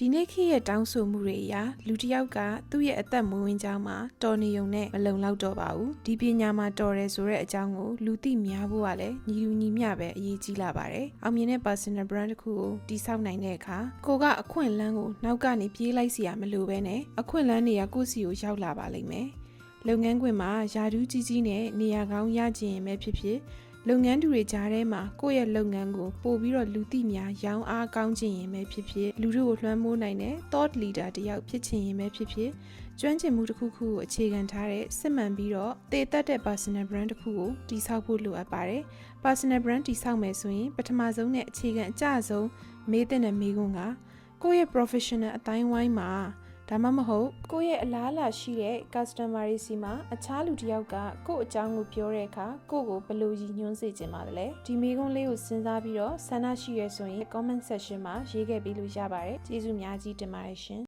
ဒီနေ့ခေတ်ရဲ့တောင်းဆိုမှုတွေအရလူတစ်ယောက်ကသူ့ရဲ့အသက်မွေးဝမ်းကြောင်းမှာတော်နေုံနဲ့မလုံလောက်တော့ပါဘူးဒီပညာမှာတော်တယ်ဆိုတဲ့အကြောင်းကိုလူသိများဖို့ကလည်းညီလူညီမျှပဲအရေးကြီးလာပါတယ်အောင်မြင်တဲ့ personal brand တစ်ခုကိုတည်ဆောက်နိုင်တဲ့အခါကိုကအခွင့်အလန်းကိုနောက်ကနေပြေးလိုက်စီရမလိုပဲနဲ့အခွင့်အလန်းတွေကကိုယ့်စီကိုရောက်လာပါလိမ့်မယ်လုပ်ငန်းခွင်မှာယာဒူးကြီးကြီးနဲ့နေရာကောင်းရကျင်ရင်ပဲဖြစ်ဖြစ် လုပ်ငန်းသူတွေကြားထဲမှာကိုယ့်ရဲ့လုပ်ငန်းကိုပို့ပြီးတော့လူသိများရောင်းအားကောင်းခြင်းရင်ပဲဖြစ်ဖြစ်လူတို့ကိုလွှမ်းမိုးနိုင်တဲ့ thought leader တစ်ယောက်ဖြစ်ခြင်းရင်ပဲဖြစ်ဖြစ်ကျွမ်းကျင်မှုတစ်ခုခုကိုအခြေခံထားတဲ့စစ်မှန်ပြီးတော့တည်သက်တဲ့ personal brand တစ်ခုကိုတည်ဆောက်ဖို့လိုအပ်ပါတယ် personal brand တည်ဆောက်မယ်ဆိုရင်ပထမဆုံးနဲ့အခြေခံအကျဆုံးမေးတဲ့နဲ့မေးခွန်းကကိုယ့်ရဲ့ professional အတိုင်းဝိုင်းမှာ ဒါမှမဟုတ်ကိုယ့်ရဲ့အလားအလာရှိတဲ့ customer တွေစီမှာအခြားလူတစ်ယောက်ကကိုယ့်အကြောင်းကိုပြောတဲ့အခါကိုယ့်ကိုဘယ်လိုရည်ညွှန်းစေချင်ပါသလဲဒီမေးခွန်းလေးကိုစဉ်းစားပြီးတော့ဆန္ဒရှိရဆိုရင် comment section မှာရေးခဲ့ပေးလို့ရပါတယ်ကျေးဇူးများကြီးတင်ပါတယ်ရှင်